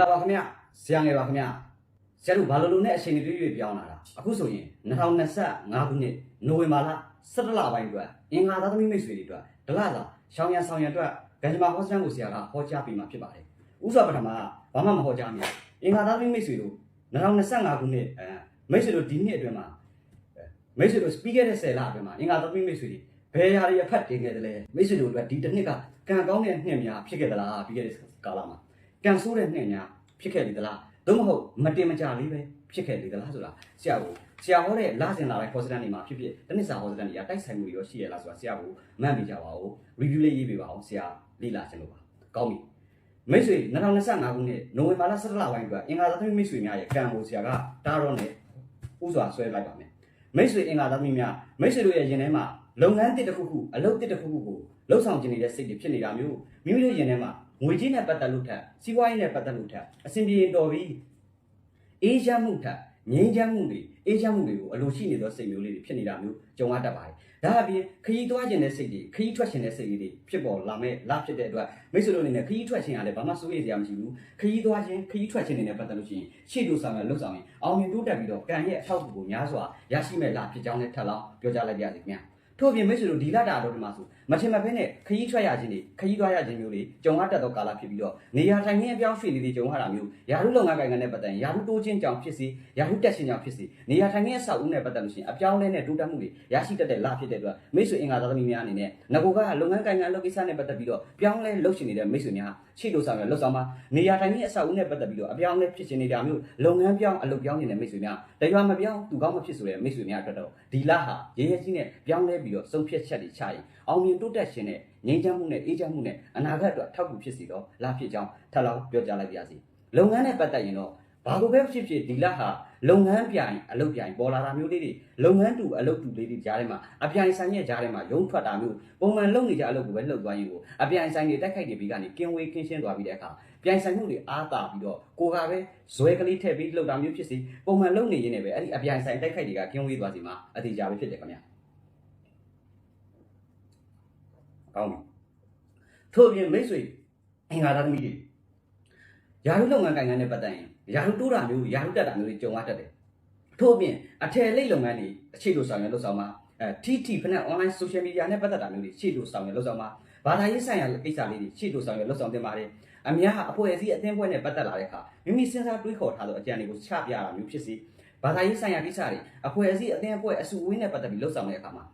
လာပါခင်ဗျဆရာငယ်ပါခင်ဗျဆရာတို့ဘာလို့လို့နဲ့အချိန်တွေပြပြောင်းလာတာအခုဆိုရင်2025ခုနှစ်နိုဝင်ဘာလ17လပိုင်းအတွက်အင်္ဂါသားသမီးမိတ်ဆွေတွေအတွက်ဒလသာရှောင်းရံဆောင်ရံအတွက်ဂန္ဓမာဟောစတန်ကိုဆရာကဟောကြားပေးမှာဖြစ်ပါတယ်ဥစွာပထမကဘာမှမဟောကြားမြအင်္ဂါသားသမီးမိတ်ဆွေတို့2025ခုနှစ်အဲမိတ်ဆွေတို့ဒီနှစ်အတွင်းမှာမိတ်ဆွေတို့စပီးခဲ့တဲ့10လအတွင်းမှာအင်္ဂါသားသမီးမိတ်ဆွေတွေဘယ်ဟာတွေအဖတ်တင်ခဲ့တယ်လဲမိတ်ဆွေတို့အတွက်ဒီတစ်နှစ်ကကံကောင်းတဲ့နှစ်များဖြစ်ခဲ့သလားပြီးခဲ့တဲ့ကာလမှာ ကန်ဆိုးတဲ့နှစ်များဖြစ်ခဲ့လေသလားသို့မဟုတ်မတင်မကြလေးပဲဖြစ်ခဲ့လေသလားဆိုတာဆရာကဆရာဟောတဲ့လစဉ်လာတဲ့ဟောစတန်တွေမှာဖြစ်ဖြစ်တနစ်စာဟောစတန်တွေကတိုက်ဆိုင်မှုတွေရောရှိရလားဆိုတာဆရာကမှတ်မိကြပါဦး review လေးရေးပေးပါအောင်ဆရာလေ့လာခြင်းလို့ပါကောင်းပြီမိတ်ဆွေ2025ခုနှစ်နိုဝင်ဘာလ17လပိုင်းကအင်္ဂါသမီးမိတ်ဆွေများရဲ့ကံကိုဆရာကတားတော့နဲ့ဥစွာဆွဲလိုက်ပါမယ်မိတ်ဆွေအင်္ဂါသမီးများမိတ်ဆွေတို့ရဲ့ရင်ထဲမှာလုပ်ငန်းတစ်တစ်ခုခုအလုပ်တစ်တစ်ခုခုကိုလှုပ်ဆောင်ခြင်းနေတဲ့စိတ်တွေဖြစ်နေတာမျိုးမိမိတို့ရင်ထဲမှာ ငွေကြီးနဲ့ပတ်သက်လို့ထက်စီးပွားရေးနဲ့ပတ်သက်လို့ထက်အဆင်ပြေတော်ပြီအေးချမ်းမှုထက်ငြိမ်းချမ်းမှုတွေအေးချမ်းမှုတွေကိုအလိုရှိနေသောစိတ်မျိုးလေးတွေဖြစ်နေတာမျိုးကြုံရတတ်ပါတယ်ဒါအပြင်ခရီးသွားခြင်းတဲ့စိတ်တွေခရီးထွက်ခြင်းတဲ့စိတ်လေးတွေဖြစ်ပေါ်လာမဲ့လဖြစ်တဲ့အတွက်မိတ်ဆွေတို့အနေနဲ့ခရီးထွက်ခြင်းကလည်းဘာမှစိုးရိမ်စရာမရှိဘူးခရီးသွားခြင်းခရီးထွက်ခြင်းတွေနဲ့ပတ်သက်လို့ရှိရင်ရှေ့တို့ဆောင်ရလှုပ်ဆောင်ရင်အောင်မြင်တိုးတက်ပြီးတော့ကံရဲ့အထောက်အကူကိုများစွာရရှိမဲ့လဖြစ်ကြောင်းနဲ့ထပ်လောင်းပြောကြားလိုက်ပါရစေခင်ဗျာ ထို့အပြင်မိတ်ဆွေတို့ဒီလတာတော့ဒီမှာဆိုမထင်မဖဲနဲ့ခရီးထွက်ရခြင်းတွေခရီးသွားရခြင်းမျိုးတွေကြုံရတတ်သောကာလဖြစ်ပြီးတော့နေရာထိုင်ခင်းအပြောင်းရွှေ့လေးတွေကြုံရတာမျိုးယာရုလုပ်ငန်းကိုင်ငံနဲ့ပတ်သက်ရင်ယာရုတိုးခြင်းကြောင့်ဖြစ်စေယာရုတက်ခြင်းကြောင့်ဖြစ်စေနေရာထိုင်ခင်းအဆောက်အဦနဲ့ပတ်သက်လို့ရှိရင်အပြောင်းလဲနဲ့တိုးတက်မှုတွေရရှိတတ်တဲ့လဖြစ်တဲ့အတွက်မိတ်ဆွေအင်္ဂါသားသမီးများအနေနဲ့ငကိုကလုပ်ငန်းကိုင်ငံလုပ်ကိစ္စနဲ့ပတ်သက်ပြီးတော့ပြောင်းလဲလုပ်ရှင်နေတဲ့မိတ်ဆွေများရှိလို့ဆောင်ရလှုပ်ဆောင်မှာနေရာထိုင်ခင်းအဆောက်အဦနဲ့ပတ်သက်ပြီးတော့အပြောင်းလဲဖြစ်ရှင်နေတာမျိုးလုပ်ငန်းပြောင်းအလုပ်ပြောင်းနေတဲ့မိတ်ဆွေများ တရွာမပြောင်းသူကောင်းမဖြစ်ဆိုတဲ့မိတ်ဆွေများအတွက်တော့ဒီလဟာရဲရဲကြီးနဲ့ပြောင်းလဲပြီးတော့ဆုံးဖြတ်ချက်တွေချရင်အောင်မြင်တိုးတက်ရှင်တဲ့ငြိမ်းချမ်းမှုနဲ့အေးချမ်းမှုနဲ့အနာဂတ်အတွက်ထောက်ကူဖြစ်စီတော့လဖြစ်ကြောင်းထပ်လောင်းပြောကြားလိုက်ပါရစေလုပ်ငန်းနဲ့ပတ်သက်ရင်တော့ဘာလို့ပဲဖြစ်ဖြစ်ဒီလဟာလုပ်ငန်းပြိုင်အလုပ်ပြိုင်ပေါ်လာတာမျိုးလေးတွေလုပ်ငန်းတူအလုပ်တူလေးတွေကြားထဲမှာအပြိုင်ဆိုင်ရဲ့ကြားထဲမှာရုံးထွက်တာမျိုးပုံမှန်လုပ်နေကြအလုပ်ကိုပဲလှုပ်သွားရင်ကိုအပြိုင်ဆိုင်တွေတိုက်ခိုက်တွေပြီးကနေကင်းဝေးကင်းရှင်းသွားပြီးတဲ့အခါ ပြိုင်ဆိုင်မှုတွေအားတာပြီးတော့ကိုကပဲဇွဲကလေးထည့်ပြီးလှုပ်တာမျိုးဖြစ်စီပုံမှန်လုပ်နေရင်းနဲ့ပဲအဲ့ဒီအပြိုင်ဆိုင်တိုက်ခိုက်တွေကကင်းဝေးသွားစီမှာအတိအကျပဲဖြစ်တယ်ခင်ဗျာကောင်းပြီထို့အပြင်မိတ်ဆွေအင်္ဂါသားသမီးတွေယာရုလုပ်ငန်းကိုင်ငန်းနဲ့ပတ်သက်ရင်ယာရုတိုးတာမျိုးယာရုတက်တာမျိုးတွေကြုံရတတ်တယ်ထို့အပြင်အထယ်လိတ်လုပ်ငန်းတွေအခြေလို့ဆောင်ရလို့ဆောင်မှာအဲ TT ဖနက် online social media နဲ့ပတ်သက်တာမျိုးတွေရှေ့လို့ဆောင်ရလို့ဆောင်မှာဘာသာရေးဆိုင်ရာကိစ္စလေးတွေရှေ့လို့ဆောင်ရလို့ဆောင်တင်ပါတယ် အများအဖွဲ့အစည်းအသင်းဖွဲ့နဲ့ပတ်သက်လာတဲ့အခါမိမိစဉ်းစားတွေးခေါ်ထားသောအကြံတွေကိုချပြတာမျိုးဖြစ်စီဘာသာရေးဆိုင်ရာကိစ္စတွေအဖွဲ့အစည်းအသင်းအဖွဲ့အစုအဝေးနဲ့ပတ်သက်ပြီးလှုပ်ဆောင်တဲ့အခါမှာ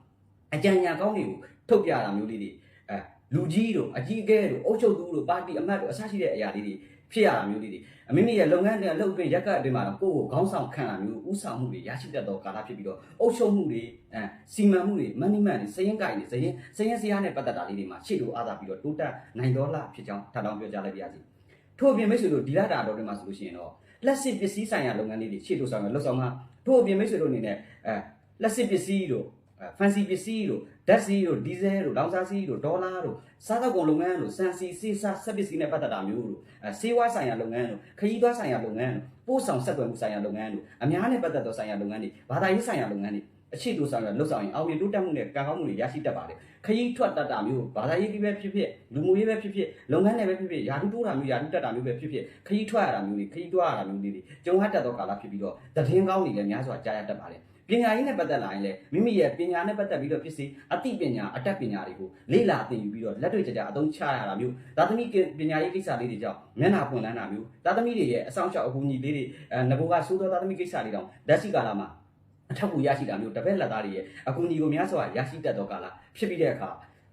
အကြံဉာဏ်ကောင်းတွေကိုထုတ်ပြတာမျိုးလေးတွေအဲလူကြီးတို့အကြီးအကဲတို့အုပ်ချုပ်သူတို့ပါတီအမတ်တို့အစရှိတဲ့အရာလေးတွေ ဖြစ်ရတာမျိုးလေးတွေအမိမိရဲ့လုပ်ငန်းတွေလှုပ်တွင်ရက်ကအတွင်းမှာတော့ကိုယ့်ကိုခေါင်းဆောင်ခံတာမျိုးဥဆောင်မှုတွေရရှိတတ်သောကာလဖြစ်ပြီးတော့အုပ်ချုပ်မှုတွေအဲစီမံမှုတွေမန်နီမန်တွေစရင်ကိုင်တွေစရင်စရင်စရာနဲ့ပတ်သက်တာလေးတွေမှာရှေ့လိုအားသာပြီးတော့တိုးတက်နိုင်တော်လာဖြစ်ကြောင်းထပ်လောင်းပြောကြားလိုက်ပါရစေထို့အပြင်မိတ်ဆွေတို့ဒီလာတာတော်တွေမှာဆိုလို့ရှိရင်တော့လက်စစ်ပစ္စည်းဆိုင်ရာလုပ်ငန်းလေးတွေရှေ့လိုဆောင်ရလှုပ်ဆောင်မှာထို့အပြင်မိတ်ဆွေတို့အနေနဲ့အဲလက်စစ်ပစ္စည်းတို့ fancy ပစ္စည်းတို့ဓာတ်ဆီတို့ဒီဇယ်တို့လောင်စာဆီတို့ဒေါ်လာတို့စားသောက်ကုန်လုပ်ငန်းတို့စံစီစေးစားဆက်ပစ္စည်းနဲ့ပတ်သက်တာမျိုးတို့အဲဆေးဝါးဆိုင်ရာလုပ်ငန်းတို့ခရီးသွားဆိုင်ရာလုပ်ငန်းတို့ပို့ဆောင်ဆက်သွယ်မှုဆိုင်ရာလုပ်ငန်းတို့အများနဲ့ပတ်သက်သောဆိုင်ရာလုပ်ငန်းတွေဘာသာရေးဆိုင်ရာလုပ်ငန်းတွေအခြေတူဆောင်ရလှုပ်ဆောင်ရင်အောင်မြင်တိုးတက်မှုနဲ့ကံကောင်းမှုတွေရရှိတတ်ပါတယ်ခရီးထွက်တတ်တာမျိုးဘာသာရေးပဲဖြစ်ဖြစ်လူမှုရေးပဲဖြစ်ဖြစ်လုပ်ငန်းတွေပဲဖြစ်ဖြစ်ယာတုတိုးတာမျိုးယာတုတက်တာမျိုးပဲဖြစ်ဖြစ်ခရီးထွက်ရတာမျိုးတွေခရီးသွားရတာမျိုးတွေကြုံရတတ်သောကာလဖြစ်ပြီးတော့တည်င်းကောင်းတွေလည်းများစွာကြားရတတ်ပါတယ် ပညာရေးနဲ့ပတ်သက်လာရင်လည်းမိမိရဲ့ပညာနဲ့ပတ်သက်ပြီးတော့ဖြစ်စေအသိပညာအတတ်ပညာတွေကိုလေ့လာသင်ယူပြီးတော့လက်တွေ့ကြကြအသုံးချရတာမျိုးသာသမီပညာရေးကိစ္စလေးတွေကြောင့်မျက်နှာပွင့်လန်းတာမျိုးသာသမီတွေရဲ့အဆောင်ရှောက်အကူအညီလေးတွေအဲငဘိုကစိုးသောသာသမီကိစ္စတွေတောင်ဓာတ်ရှိကာလမှာအထောက်အကူရရှိတာမျိုးတပည့်လက်သားတွေရဲ့အကူအညီကိုများစွာရရှိတတ်သောကာလဖြစ်ပြီးတဲ့အခါ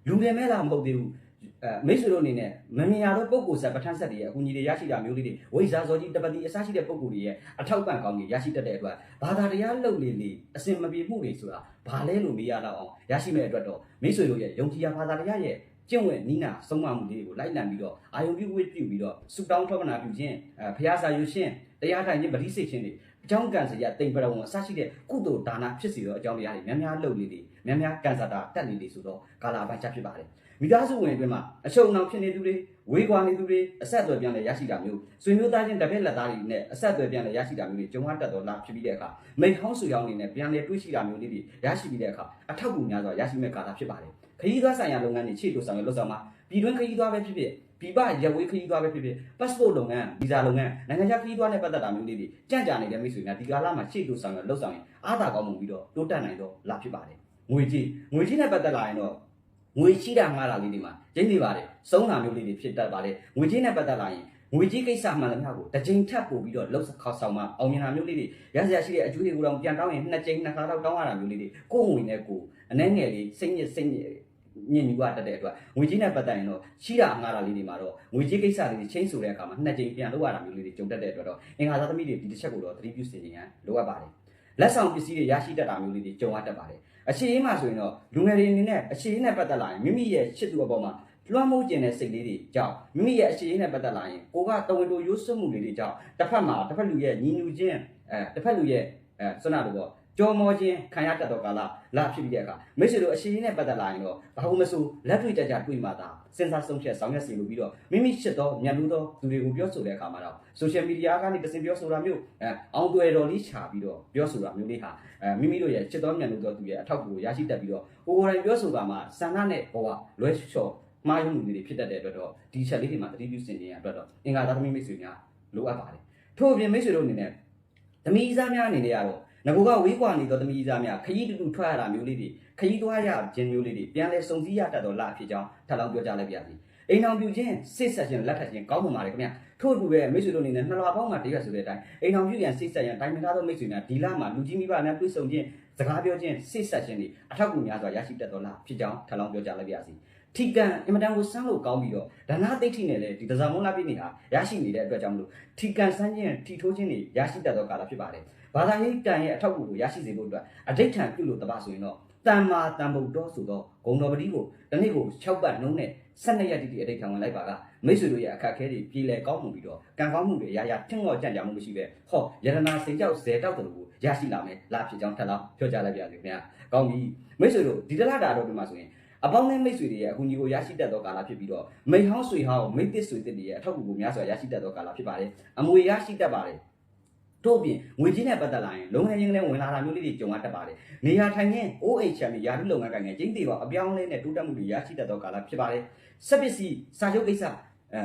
လူတွေမဲ့လားမဟုတ်သေးဘူး အဲမိတ်ဆွေတို့အနေနဲ့မမြင်ရတော့ပုံကိုဆက်ပဋ္ဌာန်းဆက်တွေရဲ့အကူအညီတွေရရှိတာမျိုးလေးတွေဝိဇာဇောကြီးတပတ်တိအစရှိတဲ့ပုံကိုတွေရဲ့အထောက်ပံ့ကောင်းကြီးရရှိတတ်တဲ့အတွက်ဘာသာတရားလှုပ်လေလေအစင်မပြေမှုတွေဆိုတာဘာလဲလို့မေးရတော့အောင်ရရှိမဲ့အတွက်တော့မိတ်ဆွေတို့ရဲ့ယုံကြည်ရာဘာသာတရားရဲ့ကျင့်ဝတ်နိနာဆုံးမမှုလေးတွေကိုလိုက်လံပြီးတော့အာယုံပြုဝိပြုပြီးတော့ဆုတောင်းထောပနာပြုခြင်းအဲဖျားစာယူခြင်းတရားထိုင်ခြင်းဗတိစိတ်ခြင်းတွေအကြောင်းကံစရာတိမ်ပရဝံအစရှိတဲ့ကုသိုလ်ဒါနဖြစ်စီသောအကြောင်းတရားတွေများများလှုပ်လေလေများများကံစားတာတက်နေလေဆိုတော့ကာလာပိုင်းချက်ဖြစ်ပါတယ် မိသားစုဝင်အတွင်းမှာအချုံအောင်ဖြစ်နေသူတွေဝေးကွာနေသူတွေအဆက်အသွယ်ပြန်လဲရရှိတာမျိုးဆွေမျိုးသားချင်းတပည့်လက်သားတွေနဲ့အဆက်အသွယ်ပြန်လဲရရှိတာမျိုးတွေကြုံရတတ်တော်လားဖြစ်ပြီးတဲ့အခါမိဟောင်းဆွေရောင်းနေနဲ့ပြန်လဲတွေးရှိတာမျိုးလေးတွေရရှိပြီးတဲ့အခါအထောက်အကူများစွာရရှိမဲ့ကာလဖြစ်ပါတယ်ခရီးသွားဆိုင်ရာလုပ်ငန်းတွေခြေလို့ဆောင်ရလို့ဆောင်မှာပြည်တွင်းခရီးသွားပဲဖြစ်ဖြစ်ပြပရက်ဝေးခရီးသွားပဲဖြစ်ဖြစ် passport လုပ်ငန်းဗီဇာလုပ်ငန်းနိုင်ငံခြားခရီးသွားနဲ့ပတ်သက်တာမျိုးလေးတွေကြံ့ကြာနေတဲ့မိတ်ဆွေများဒီကာလမှာရှေ့တိုးဆောင်ရလှုပ်ဆောင်ရင်အားသာကောင်းမှုပြီးတော့တိုးတက်နိုင်တော့လာဖြစ်ပါတယ်ငွေကြီးငွေကြီးနဲ့ပတ်သက်လာရင်တော့ ငွေရှိတာငှားတာလေးတွေမှာရင်းနေပါတယ်စုံးတာမျိုးလေးတွေဖြစ်တတ်ပါတယ်ငွေကြီးနဲ့ပတ်သက်လာရင်ငွေကြီးကိစ္စမှန်တယ်များကိုတစ်ချိန်ထပ်ပို့ပြီးတော့လှုပ်ခေါက်ဆောင်မှအောင်မြင်တာမျိုးလေးတွေရစရာရှိတဲ့အကျိုးတွေကိုတော့ပြန်တောင်းရင်နှစ်ချိန်နှစ်ခါတော့တောင်းရတာမျိုးလေးတွေကိုယ်ငွေနဲ့ကိုယ်အနှဲငယ်လေးစိတ်ညစ်စိတ်ညစ်ညင်ယူရတတ်တဲ့အတွက်ငွေကြီးနဲ့ပတ်သက်ရင်တော့ရှိတာငှားတာလေးတွေမှာတော့ငွေကြီးကိစ္စလေးတွေချင်းဆိုတဲ့အခါမှာနှစ်ချိန်ပြန်လုပ်ရတာမျိုးလေးတွေကြုံတတ်တဲ့အတွက်တော့အင်္ဂါသားသမီးတွေဒီတစ်ချက်ကိုတော့သတိပြုစီရင်ရန်လိုအပ်ပါတယ်လက်ဆောင်ပစ္စည်းတွေရရှိတတ်တာမျိုးလေးတွေကြုံရတတ်ပါတယ် အခြေအင်းမှာဆိုရင်တော့လူငယ်တွေအနေနဲ့အခြေအင်းနဲ့ပတ်သက်လာရင်မိမိရဲ့ချစ်သူအပေါ်မှာလွှမ်းမိုးခြင်းတဲ့စိတ်လေးတွေကြောင့်မိမိရဲ့အခြေအင်းနဲ့ပတ်သက်လာရင်ကိုကတဝန်တိုရိုးစွမှုလေးတွေကြောင့်တစ်ဖက်မှာတစ်ဖက်လူရဲ့ညီညူခြင်းအဲတစ်ဖက်လူရဲ့အဲစွနာတို့ပေါ့ ကြောမောခြင်းခံရတတ်သောကာလလာဖြစ်ပြီးတဲ့အခါမိတ်ဆွေတို့အရှိန်နဲ့ပတ်သက်လာရင်တော့ဘာလို့မဆိုလက်တွေ့ကြကြတွေ့မှသာစဉ်းစားဆုံးဖြတ်ဆောင်ရွက်စီလို့ပြီးတော့မိမိရှစ်သောမြန်လို့သောသူတွေကိုပြောဆိုတဲ့အခါမှာတော့ social media ကနေတစ်စင်ပြောဆိုတာမျိုးအဲအောင်သွယ်တော်လေးခြာပြီးတော့ပြောဆိုတာမျိုးလေးဟာအဲမိမိတို့ရဲ့ရှစ်သောမြန်လို့သောသူရဲ့အထောက်အကူကိုရရှိတတ်ပြီးတော့ကိုယ်ကိုယ်တိုင်ပြောဆိုတာမှာစန္ဒနဲ့ဘဝလွဲချော်မှားယွင်းမှုတွေဖြစ်တတ်တဲ့အတွက်တော့ဒီချက်လေးတွေမှာတတိပြုစင်နေရအတွက်တော့အင်္ဂါသားသမီးမိတ်ဆွေများလိုအပ်ပါတယ်ထို့အပြင်မိတ်ဆွေတို့အနေနဲ့သမီးစားများအနေနဲ့ကတော့ ငကိုကဝေးကွာနေသောသမီးစားများခရီးတူတူထွက်ရတာမျိုးလေးတွေခရီးသွားရခြင်းမျိုးလေးတွေပြန်လဲစုံစည်းရတတ်တော့လာဖြစ်ကြောင်းထပ်လောင်းပြောကြားလိုက်ပါရစေအိမ်အောင်ပြူခြင်းစိတ်ဆက်ခြင်းလက်ထပ်ခြင်းကောင်းမှန်ပါတယ်ခင်ဗျထို့အတူပဲမိတ်ဆွေတို့အနေနဲ့နှစ်လပေါင်းမှာတရက်ဆိုတဲ့အတိုင်းအိမ်အောင်ပြူရန်စိတ်ဆက်ရန်တိုင်ပင်ထားသောမိတ်ဆွေများဒီလမှာလူကြီးမိဘများတွေ့ဆုံခြင်းစကားပြောခြင်းစိတ်ဆက်ခြင်းတွေအထောက်အကူများစွာရရှိတတ်တော့လာဖြစ်ကြောင်းထပ်လောင်းပြောကြားလိုက်ပါရစေထီကန်အင်မတန်ကိုစမ်းလို့ကောင်းပြီးတော့ဒါနာသိဋ္ဌိနဲ့လည်းဒီတဇာမွန်လာပြည့်နေတာရရှိနေတဲ့အတွက်ကြောင့်မလို့ထီကန်စမ်းခြင်းထီထိုးခြင်းတွေရရှိတတ်သောကာလဖြစ်ပါတယ်ဘာသာရေးကံရဲ့အထောက်အကူကိုရရှိစေဖို့အတွက်အဋိဋ္ဌံပြုလို့တပါဆိုရင်တော့တမ္မာတန်ဗုဒ္ဓဆိုတော့ဂုံတော်ပတိကိုတနေ့ကို6ပတ်နှုံးနဲ့12ရက်တိတိအဋိဋ္ဌံဝင်လိုက်ပါကမိတ်ဆွေတို့ရဲ့အခက်အခဲတွေပြည်လဲကောင်းမှုပြီးတော့ကံကောင်းမှုတွေရရထင်ော်ကြံ့ကြမှုမရှိပဲဟောယရနာစိန်ကြောက်ဇေတောက်တို့ကိုရရှိလာမယ်လာဖြစ်ကြောင်းထပ်လောက်ပြောကြလိုက်ပါရစေခင်ဗျာကောင်းပြီမိတ်ဆွေတို့ဒီတလားတာတော့ဒီမှာဆိုရင်အပေါင်းနဲ့မိတ်ဆွေတွေရဲ့အကူအညီကိုရရှိတတ်သောကာလဖြစ်ပြီးတော့မိတ်ဟောင်းဆွေဟောင်းမိတ်သစ်ဆွေသစ်တွေရဲ့အထောက်အကူကိုများစွာရရှိတတ်သောကာလဖြစ်ပါတယ်အမွေရရှိတတ်ပါတယ် တို့ပြင်ငွေကြီးနဲ့ပတ်သက်လာရင်လုံငန်းချင်းကလေးဝင်လာတာမျိုးလေးတွေကြုံရတတ်ပါတယ်နေရာထိုင်ခြင်း OHM ရာထူးလုပ်ငန်းကိုင်ငယ်ကျင်းသေးပါအပြောင်းလဲနဲ့တိုးတက်မှုတွေရရှိတတ်သောကာလဖြစ်ပါတယ်စက်ပစ္စည်းစာချုပ်ကိစ္စအဲ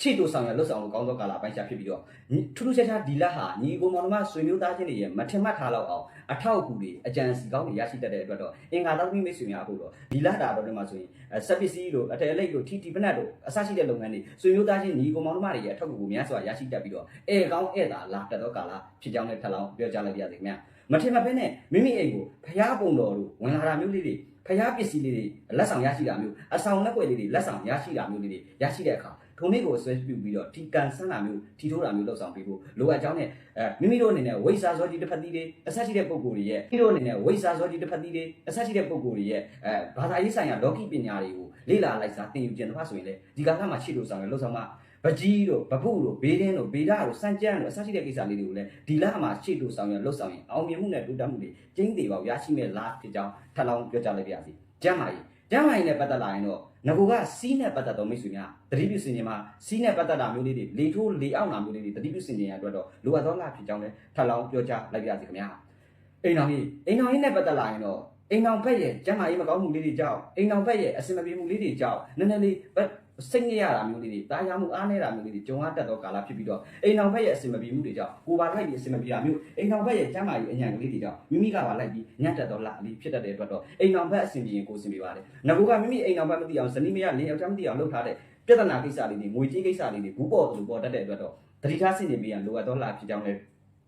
ချစ်တို့ဆောင်ရလွတ်ဆောင်လို့ကောင်းသောကာလအပိုင်းခြားဖြစ်ပြီးတော့ထူးထူးခြားခြားဒီလက်ဟာညီကိုမောင်နှမဆွေမျိုးသားချင်းတွေရဲ့မထင်မှတ်ထားလောက်အောင်အထောက်အကူတွေအကြံစီကောင်းတွေရရှိတတ်တဲ့အတွက်တော့အင်္ဂါသားသမီးမိတ်ဆွေများအခုတော့ဒီလက်တာတော့ဒီမှာဆိုရင်စက်ပစ္စည်းတို့အထည်အလိပ်တို့ထီတီပနတ်တို့အစရှိတဲ့လုပ်ငန်းတွေဆွေမျိုးသားချင်းညီကိုမောင်နှမတွေရဲ့အထောက်အကူကိုများစွာရရှိတတ်ပြီးတော့အဲကောင်းအဲသာလာတတ်သောကာလဖြစ်ကြောင်းလည်းထပ်လောင်းပြောကြားလိုက်ပါရစေခင်ဗျာမထင်မှတ်ဘဲနဲ့မိမိအိမ်ကိုဖျားပုံတော်တို့ဝင်လာတာမျိုးလေးတွေဖျားပစ္စည်းလေးတွေလက်ဆောင်ရရှိတာမျိုးအဆောင်လက်ွက်လေးတွေလက်ဆောင်ရရှိတာမျိုးလေးတွေရရှိတဲ့အခါ ထုံနေ့ကိုဆွဲပြုပြီးတော့ဒီကန်ဆန်းတာမျိုးထီထိုးတာမျိုးလုပ်ဆောင်ပေးဖို့လိုအပ်ကြောင်းနဲ့အဲမိမိတို့အနေနဲ့ဝိစာဇောတိတစ်ဖက်သီးတွေအဆက်ရှိတဲ့ပုံကိုယ်တွေရဲ့မိမိတို့အနေနဲ့ဝိစာဇောတိတစ်ဖက်သီးတွေအဆက်ရှိတဲ့ပုံကိုယ်တွေရဲ့အဲဘာသာရေးဆိုင်ရာလောကီပညာတွေကိုလေ့လာလိုက်စားသင်ယူခြင်းတစ်ဖက်ဆိုရင်လေဒီကာလမှာရှိလို့ဆောင်ရလို့ဆောင်မှာပကြီးတို့ဗပုတို့ဘေးတင်းတို့ဘေဒတို့စံကြမ်းတို့အစရှိတဲ့ကိစ္စလေးတွေကိုလည်းဒီလမှာရှေ့တို့ဆောင်ရလှုပ်ဆောင်ရင်အောင်မြင်မှုနဲ့တိုးတက်မှုတွေကျင်းသေးပါရရှိမဲ့လားဖြစ်ကြောင်းထပ်လောင်းပြောကြလိုက်ပါရစေ။ကျမ်းမာရေး ကျမ်းမာရေးနဲ့ပတ်သက်လာရင်တော့ငကူကစီးနဲ့ပတ်သက်သောမိတ်ဆွေများတတိပြုစင်ခြင်းမှာစီးနဲ့ပတ်သက်တာမျိုးလေးတွေလေထိုးလေအောင်တာမျိုးလေးတွေတတိပြုစင်ခြင်းရအတွက်တော့လိုအပ်သောလားဖြစ်ကြောင်းလည်းထပ်လောင်းပြောကြလိုက်ပါရစေခင်ဗျာ။အိမ်တော်ကြီးအိမ်တော်ကြီးနဲ့ပတ်သက်လာရင်တော့ အိမ်တော်ဘက်ရဲ့ကျမ်းမာရေးမကောင်းမှုလေးတွေကြောင့်အိမ်တော်ဘက်ရဲ့အစင်မပြေမှုလေးတွေကြောင့်နည်းနည်းလေးစိတ်ငြိရတာမျိုးလေးတွေတာယာမှုအားနေတာမျိုးလေးတွေကြုံရတတ်သောကာလဖြစ်ပြီးတော့အိမ်တော်ဘက်ရဲ့အစင်မပြေမှုတွေကြောင့်ကိုယ်ပါလိုက်ပြီးအစင်မပြေတာမျိုးအိမ်တော်ဘက်ရဲ့ကျမ်းမာရေးအညံကလေးတွေကြောင့်မိမိကပါလိုက်ပြီးညံ့တတ်သောလာလေးဖြစ်တတ်တဲ့အတွက်တော့အိမ်တော်ဘက်အစင်ပြေရင်ကိုယ်အစင်ပြေပါတယ်ငါကမိမိအိမ်တော်ဘက်မသိအောင်ဇနီးမရလင်းယောက်ျားမသိအောင်လုပ်ထားတဲ့ပြဿနာကိစ္စလေးတွေငွေကြေးကိစ္စလေးတွေဘူးပေါ်သူပေါ်တတ်တဲ့အတွက်တော့တတိထားစင်နေပြီးရန်လိုအပ်သောလာဖြစ်ကြောင်းလည်း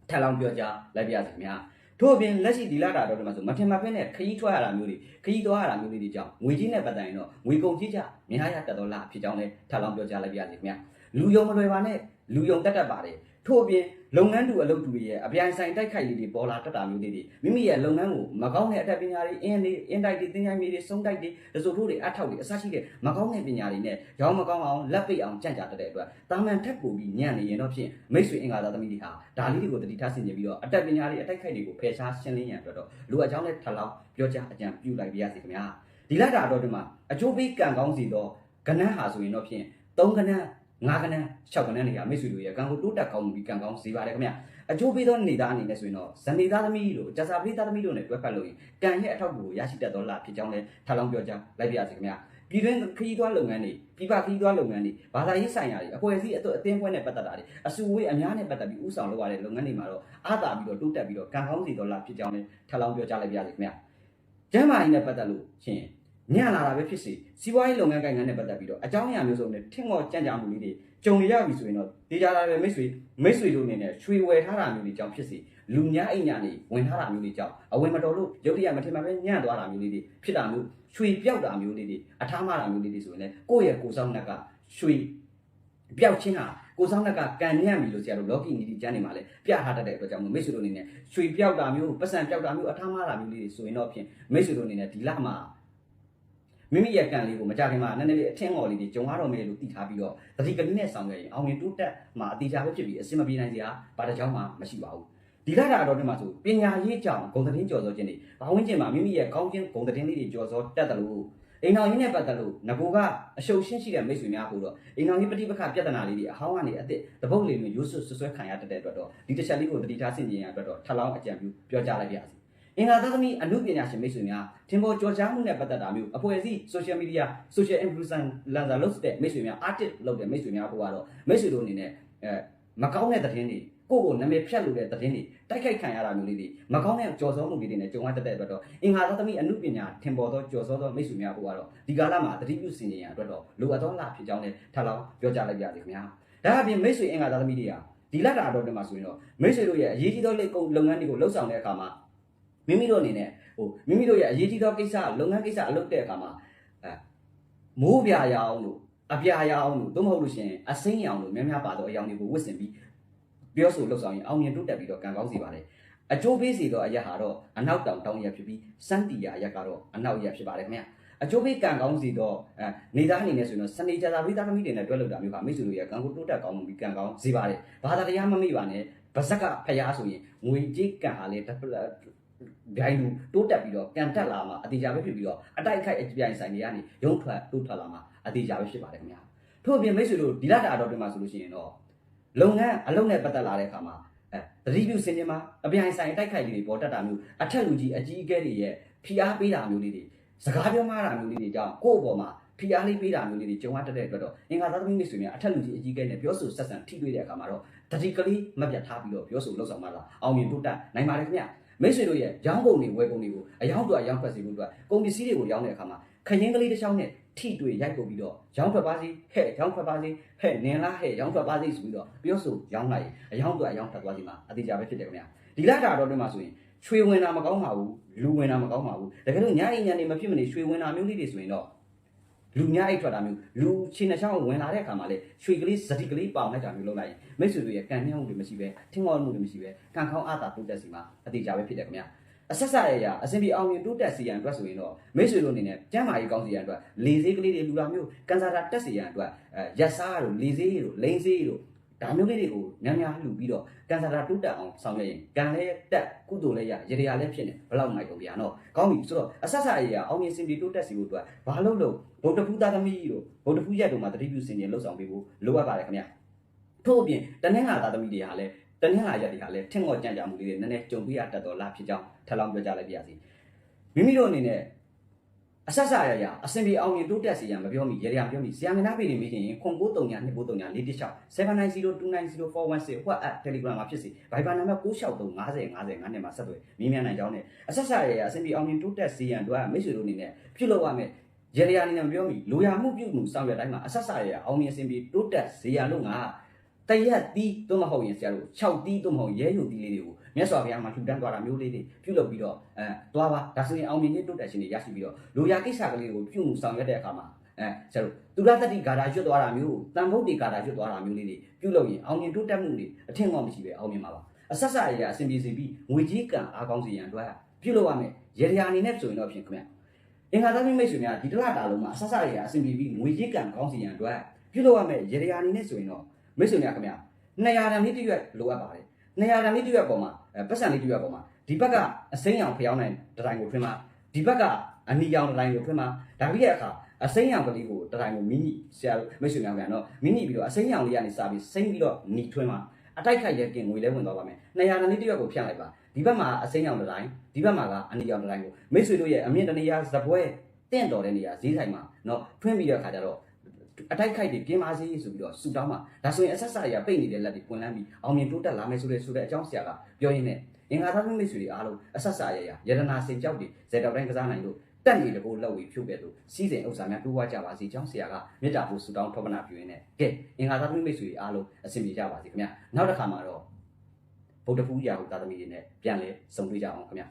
ထပ်လောင်းပြောကြားလိုက်ပါရစေခင်ဗျာ ထို့အပြင်လက်ရှိဒီလာတာတော့ဒီမှာဆိုမထင်မှတ်ဖဲနဲ့ခရီးထွက်ရတာမျိုးတွေခရီးသွားရတာမျိုးတွေကြောင့်ငွေကြီးနဲ့ပတ်သက်ရင်တော့ငွေကုန်ကြီးကြများရတတ်တော့လားဖြစ်ကြောင်းလည်းထပ်လောင်းပြောကြားလိုက်ပါရစေခင်ဗျာလူယုံမလွယ်ပါနဲ့လူယုံတတ်တတ်ပါတယ် ထို့အပြင်လုပ်ငန်းတူအလုပ်တူတွေရဲ့အပြိုင်ဆိုင်တိုက်ခိုက်လေးတွေပေါ်လာတတ်တာမျိုးလေးတွေမိမိရဲ့လုပ်ငန်းကိုမကောင်းတဲ့အတတ်ပညာတွေအင်းလေးအင်းတိုက်တွေသင်ချိုင်းမျိုးတွေစုံတိုက်တွေရစိုးထိုးတွေအထောက်တွေအစရှိတဲ့မကောင်းတဲ့ပညာတွေနဲ့ရောင်းမကောင်းအောင်လက်ပိတ်အောင်ကြံ့ကြာတတ်တဲ့အတွက်တာမန်ထက်ပိုပြီးညံ့နေရင်တော့ဖြင့်မိတ်ဆွေအင်္ဂါသားသမီးတွေဟာဒါလေးတွေကိုတတိထားဆင်ခြင်ပြီးတော့အတတ်ပညာတွေအတိုက်ခိုက်တွေကိုဖယ်ရှားရှင်းလင်းရန်အတွက်တော့လူအကြောင်းနဲ့ထပ်လောင်းပြောကြားအကြံပြုလိုက်ပါရစေခင်ဗျာဒီလက်တာတော့ဒီမှာအကျိုးပေးကံကောင်းစီတော့ကဏ္ဍဟာဆိုရင်တော့ဖြင့်၃ကဏ္ဍ ငါးကဏ္ဍ၆ကဏ္ဍနေရာမိတ်ဆွေတို့ရဲ့ကံကိုတိုးတက်ကောင်းမှုပြီးကံကောင်းစေပါတယ်ခင်ဗျာအကျိုးပေးသောနေသားအနေနဲ့ဆိုရင်တော့ဇနေသားသမီးလို့ကြာစာပေးသားသမီးလို့နဲ့တွဲဖက်လို့ရင်ကံရဲ့အထောက်အကူကိုရရှိတတ်သောလဖြစ်ကြောင်းလည်းထပ်လောင်းပြောကြားလိုက်ပါရစေခင်ဗျာပြည်တွင်းခရီးသွားလုပ်ငန်းတွေပြည်ပခရီးသွားလုပ်ငန်းတွေဘာသာရေးဆိုင်ရာတွေအဖွဲ့အစည်းအသွအသင်းပွဲနဲ့ပတ်သက်တာတွေအစုအဝေးအများနဲ့ပတ်သက်ပြီးဥဆောင်လုပ်ရတဲ့လုပ်ငန်းတွေမှာတော့အားသာပြီးတော့တိုးတက်ပြီးတော့ကံကောင်းစီတော်လာဖြစ်ကြောင်းလည်းထပ်လောင်းပြောကြားလိုက်ပါရစေခင်ဗျာကျမ်းမာရေးနဲ့ပတ်သက်လို့ရှင် ညံ့လာတာပဲဖြစ်စေစီးပွားရေးလုပ်ငန်းကိုင်ငန်းနဲ့ပတ်သက်ပြီးတော့အကြောင်းအရာမျိုးစုံနဲ့ထင်မော်ကြံ့ကြာမှုလေးတွေကြုံနေရပြီဆိုရင်တော့ဒေကြလာတဲ့မိတ်ဆွေမိတ်ဆွေတို့အနေနဲ့ရွှေဝယ်ထားတာမျိုးတွေကြောင့်ဖြစ်စေလူများအိမ်ညာနေဝင်ထားတာမျိုးတွေကြောင့်အဝင်မတော်လို့ရုတ်တရက်မထင်မှပဲညံ့သွားတာမျိုးလေးတွေဖြစ်တာမျိုးရွှေပြောက်တာမျိုးလေးတွေအထားမတာမျိုးလေးတွေဆိုရင်လည်းကိုယ့်ရဲ့ကိုယ်ဆောင်နှက်ကရွှေပြောက်ချင်းဟာကိုယ်ဆောင်နှက်ကကန်ညံ့ပြီလို့ဆရာတို့လောကီနီတီကျမ်းနေမှာလည်းပြထားတတ်တဲ့အတွက်ကြောင့်မို့မိတ်ဆွေတို့အနေနဲ့ရွှေပြောက်တာမျိုးပတ်စံပြောက်တာမျိုးအထားမတာမျိုးလေးတွေဆိုရင်တော့ဖြင့်မိတ်ဆွေတို့အနေနဲ့ဒီလမှာ မိမိရဲ့ကံလေးကိုမကြခင်မှာနည်းနည်းလေးအထင်းငေါ်လေးတွေကြုံရတော့မယ်လို့သိထားပြီးတော့တတိကလေးနဲ့ဆောင်ခဲ့ရင်အောင်ရင်တိုးတက်မှာအသေးချာပဲဖြစ်ပြီးအစင်မပြေနိုင်စရာဘာတစ်ကြောင်းမှမရှိပါဘူးဒီလာတာတော့ဒီမှာဆိုပညာရေးကြောင့်ဂုံသတင်းကြော်စောခြင်းတွေဘာဝင်ကျင်မှာမိမိရဲ့ကောင်းခြင်းဂုံသတင်းလေးတွေကြော်စောတတ်တယ်လို့အိမ်တော်ကြီးနဲ့ပတ်သက်လို့ငကိုကအရှုပ်ရှင်းရှိတဲ့မိတ်ဆွေများဟိုတော့အိမ်တော်ကြီးပဋိပက္ခပြဿနာလေးတွေအဟောင်းကနေအစ်စ်တပုတ်လေးမျိုးရွဆွဆွဆွဲခံရတတ်တဲ့အတွက်တော့ဒီတစ်ချက်လေးကိုတတိထားဆင်ခြင်ရအတွက်တော့ထပ်လောင်းအကြံပြုပြောကြားလိုက်ပါရစေ အင်္ဂါသသမီအမှုပညာရှင်မိတ်ဆွေများထင်ပေါ်ကြော်ကြားမှုနဲ့ပတ်သက်တာမျိုးအဖွဲ့အစည်း social media social influencer လုပ်တဲ့မိတ်ဆွေများ artist လုပ်တဲ့မိတ်ဆွေများဟိုကတော့မိတ်ဆွေတို့အနေနဲ့အဲမကောင်းတဲ့သတင်းတွေကိုယ့်ကိုနာမည်ဖြတ်လို့တဲ့သတင်းတွေတိုက်ခိုက်ခံရတာမျိုးလေးတွေမကောင်းတဲ့ကြော်စောမှုလေးတွေနဲ့ကြုံရတတ်တဲ့အတွက်တော့အင်္ဂါသသမီအမှုပညာထင်ပေါ်သောကြော်စောသောမိတ်ဆွေများဟိုကတော့ဒီကာလမှာတတိပြုစင်ကြရန်အတွက်တော့လိုအပ်သောလဖြစ်ကြောင်းလည်းထပ်လောင်းပြောကြားလိုက်ပါရစေခင်ဗျာဒါအပြင်မိတ်ဆွေအင်္ဂါသသမီတွေကဒီလက်တာတော်တွေမှာဆိုရင်တော့မိတ်ဆွေတို့ရဲ့အရေးကြီးသောလုပ်ငန်းတွေကိုလှုပ်ဆောင်တဲ့အခါမှာ မိမိတို့အနေနဲ့ဟိုမိမိတို့ရဲ့အရေးကြီးသောကိစ္စလုပ်ငန်းကိစ္စအလုပ်တဲ့အခါမှာအဲမိုးပြရအောင်လို့အပြာရအောင်လို့သို့မဟုတ်လို့ရှိရင်အစိမ်းရောင်လို့များများပါတော့အယောင်တွေကိုဝတ်ဆင်ပြီးပြောဆိုလှုပ်ဆောင်ရင်အောင်မြင်တိုးတက်ပြီးတော့ကံကောင်းစေပါတယ်အကျိုးပေးစေသောအရက်ဟာတော့အနောက်တောင်တောင်ရက်ဖြစ်ပြီးစန်းတီယာရက်ကတော့အနောက်ရက်ဖြစ်ပါတယ်ခင်ဗျာအကျိုးပေးကံကောင်းစီတော့အဲနေသားအနေနဲ့ဆိုရင်တော့စနေကြတာဝိသားသမီးတွေနဲ့တွဲလုပ်တာမျိုးကမိတ်ဆွေတို့ရဲ့ကံကိုတိုးတက်ကောင်းမှုပြီးကံကောင်းစေပါတယ်ဘာသာတရားမမိပါနဲ့ဗဇက်ကဖျားဆိုရင်ငွေကြေးကံဟာလေ ဒိုင်းလူတိုးတက်ပြီးတော့ကံတက်လာမှာအတေချာပဲဖြစ်ပြီးတော့အတိုက်ခိုက်အပြိုင်ဆိုင်တွေကနေရုံထွက်တိုးထွက်လာမှာအတေချာပဲဖြစ်ပါတယ်ခင်ဗျာထို့အပြင်မိတ်ဆွေတို့ဒီလတာတော်တွေမှာဆိုလို့ရှိရင်တော့လုပ်ငန်းအလုပ်နဲ့ပတ်သက်လာတဲ့အခါမှာအဲသတိပြုစင်ကြမှာအပြိုင်ဆိုင်တိုက်ခိုက်လေးတွေပေါ်တက်တာမျိုးအထက်လူကြီးအကြီးအကဲတွေရဲ့ဖိအားပေးတာမျိုးလေးတွေစကားပြောမှားတာမျိုးလေးတွေကြောင့်ကိုယ့်အပေါ်မှာဖိအားလေးပေးတာမျိုးလေးတွေကြုံရတတ်တဲ့အတွက်တော့အင်္ဂါသားသမီးမိတ်ဆွေများအထက်လူကြီးအကြီးအကဲနဲ့ပြောဆိုဆက်ဆံထိတွေ့တဲ့အခါမှာတော့တတိကလေးမပြတ်ထားပြီးတော့ပြောဆိုလှုပ်ဆောင်မှလာအောင်မြင်တိုးတက်နိုင်ပါတယ်ခင်ဗျာ မိတ်ဆွေတို့ရဲ့ရောင်းကုန်တွေဝယ်ကုန်တွေကိုအယောင်းတော့အယောင်းထွက်စေဖို့အတွက်ကုန်ပစ္စည်းတွေကိုရောင်းတဲ့အခါမှာခရင်ကလေးတစ်ချောင်းနဲ့ထိတွေ့ရိုက်ကုန်ပြီးတော့ရောင်းထွက်ပါစေဟဲ့ရောင်းထွက်ပါစေဟဲ့နင်လားဟဲ့ရောင်းထွက်ပါစေဆိုပြီးတော့ပြောဆိုရောင်းလိုက်ရင်အယောင်းတော့အယောင်းထွက်သွားစီမှာအသေးချာပဲဖြစ်တယ်ခင်ဗျာဒီလာတာတော့တွင်မှာဆိုရင်ချွေဝင်တာမကောင်းပါဘူးလူဝင်တာမကောင်းပါဘူးတကယ်လို့ညအိမ်ညနေမဖြစ်မနေချွေဝင်တာမျိုးလေးတွေဆိုရင်တော့ လူများအိတ်ထွက်တာမျိုးလူချင်းနှချောင်းဝင်လာတဲ့အခါမှာလေရွှေကလေးစတိကလေးပေါင်လိုက်တာမျိုးလုပ်လိုက်ရင်မိတ်ဆွေတွေရဲ့ကံမြှောင်းမှုတွေမရှိပဲထင်ဟောမှုတွေမရှိပဲကံခေါင်းအတာတိုးတက်စီမှာအသေးချာပဲဖြစ်တယ်ခင်ဗျာအဆက်ဆက်ရရအစင်ပြေအောင်ရင်တိုးတက်စီရန်အတွက်ဆိုရင်တော့မိတ်ဆွေတို့အနေနဲ့ကျမ်းမာရေးကောင်းစီရန်အတွက်လေစေးကလေးတွေလူလာမျိုးကန်စာတာတက်စီရန်အတွက်အဲရက်စားတို့လေစေးတို့လိန်စေးတို့ဒါမျိုးလေးတွေကိုများများလှူပြီးတော့ကန်စာတာတိုးတက်အောင်ဆောင်ရွက်ရင်ကံလည်းတက်ကုသိုလ်လည်းရရေရလည်းဖြစ်နေဘယ်လောက်နိုင်တော့ဗျာနော်ကောင်းပြီဆိုတော့အဆက်ဆက်ရရအောင်ရင်စင်ပြေတိုးတက်စီဖို့အတွက်ဘာလို့လို့ ဗုဒ္ဓဖူးသားသမီးတို့ဗုဒ္ဓဖူးရက်တို့မှာတတိပြုစင်ကြင်လှုပ်ဆောင်ပေးဖို့လိုအပ်ပါတယ်ခင်ဗျာထို့အပြင်တနင်္လာသားသမီးတွေဟာလည်းတနင်္လာရက်တွေဟာလည်းထင်ငေါ်ကြံ့ကြာမှုလေးတွေနည်းနည်းကြုံပြရတတ်တော်လားဖြစ်ကြောင်းထပ်လောင်းပြောကြလိုက်ပါရစေမိမိတို့အနေနဲ့အဆက်ဆက်ရရအစင်ပြေအောင်ရင်တိုးတက်စီရန်မပြောမိရေရပြောမိဇာမနာပေနေမိခင်ခွန်ကိုတုံညာနှစ်ကိုတုံညာ၄တစ်၆7902904116 WhatsApp Telegram မှာဖြစ်စီ Viber နံပါတ်96355050နဲ့မှာဆက်သွယ်မြင်းမြန်းနိုင်ကြောင်းနဲ့အဆက်ဆက်ရရအစင်ပြေအောင်ရင်တိုးတက်စီရန်တို့ကမိတ်ဆွေတို့အနေနဲ့ပြုလုပ်ရမယ် ရေရအနေနဲ့မပြောမိလိုရာမှုပြုမှုဆောင်ရွက်တိုင်းမှာအဆက်ဆက်ရရအောင်မြင်အစင်ပြေတိုးတက်စီရန်လို့ငါတရက်တီးသို့မဟုတ်ရင်ဆရာတို့6တီးသို့မဟုတ်ရဲယုံတီးလေးတွေကိုမြတ်စွာဘုရားမှာထူတန်းသွားတာမျိုးလေးတွေပြုလုပ်ပြီးတော့အဲသွားပါဒါဆိုရင်အောင်မြင်ရေးတိုးတက်ခြင်းတွေရရှိပြီးတော့လိုရာကိစ္စကလေးတွေကိုပြုမှုဆောင်ရွက်တဲ့အခါမှာအဲဆရာတို့သူရတတိဂါထာရွတ်သွားတာမျိုးတန်ဖို့တိဂါထာရွတ်သွားတာမျိုးလေးတွေပြုလုပ်ရင်အောင်မြင်တိုးတက်မှုတွေအထင်ကောင်းမရှိပဲအောင်မြင်ပါပါအဆက်ဆက်ရရအစဉ်ပြေစီပြီးငွေကြီးကံအားကောင်းစီရန်အတွက်ပြုလုပ်ရမယ်ရေရာအနေနဲ့ဆိုရင်တော့ဖြင့်ခင်ဗျ အင်္ဂါသမီးမိတ်ဆွေများဒီတလတာလုံးမှာအဆက်ဆက်ရရအစဉ်ပြေပြီးငွေကြီးကံကောင်းစီရန်အတွက်ပြုလုပ်ရမယ်ရေရာအနေနဲ့ဆိုရင်တော့မိတ်ဆွေများခင်ဗျ200တန်လေးတစ်ရွက်လိုအပ်ပါတယ်200တန်လေးတစ်ရွက်ပေါ်မှာပတ်စံလေးတစ်ရွက်ပေါ်မှာဒီဘက်ကအစိမ်းရောင်ဖျောင်းနိုင်တတိုင်းကိုထွင်းမှာဒီဘက်ကအနီရောင်တတိုင်းကိုထွင်းမှာဒါပြီးတဲ့အခါအစိမ်းရောင်ကလေးကိုတတိုင်းကိုမိမိဆရာမိတ်ဆွေများကတော့မိမိပြီးတော့အစိမ်းရောင်လေးကနေစပြီးစိမ့်ပြီးတော့หนีထွင်းမှာအတိုက်ခိုက်ရဲ့ကင်ငွေလဲဝင်သွားပါမယ်200တန်လေးတစ်ရွက်ကိုဖြန့်လိုက်ပါ ဒီဘက်မှာအစိမ်းရောင်တတိုင်းဒီဘက်မှာကအနီရောင်တတိုင်းကိုမိတ်ဆွေတို့ရဲ့အမြင့်တနေရာဇပွဲ တင့်တော်တဲ့နေရာဈေးဆိုင်မှာเนาะထွင်းပြီးတဲ့အခါကျတော့အတိုက်ခိုက်တွေกินပါစေဆိုပြီးတော့ဆူတောင်းမှာဒါဆိုရင်အဆက်ဆက်ရပိတ်နေတဲ့လက်တွေပွင့်လန်းပြီးအောင်မြင်တိုးတက်လာမယ်ဆိုတဲ့ဆိုတဲ့အကြောင်းဆရာကပြောရင်းနဲ့အင်္ဂါသားသမီးမိတ်ဆွေတွေအားလုံးအဆက်ဆက်ရရယရနာစင်ကြောက်တွေဇေတောက်တိုင်းကစားနိုင်လို့တက်နေတကိုလောက်ဝေဖြုတ်ခဲ့လို့စီးစိမ်ဥစ္စာများတိုးဝါကြပါစေကျောင်းဆရာကမေတ္တာပို့ဆူတောင်းထောပနာပြုရင်းနဲ့ကဲအင်္ဂါသားသမီးမိတ်ဆွေတွေအားလုံးအဆင်ပြေကြပါစေခင်ဗျနောက်တစ်ခါမှာတော့ ဗုဒ္ဓဖူးရာဟုသားသမီးတွေနဲ့ပြန်လဲဆုံတွေ့ကြအောင်ခင်ဗျ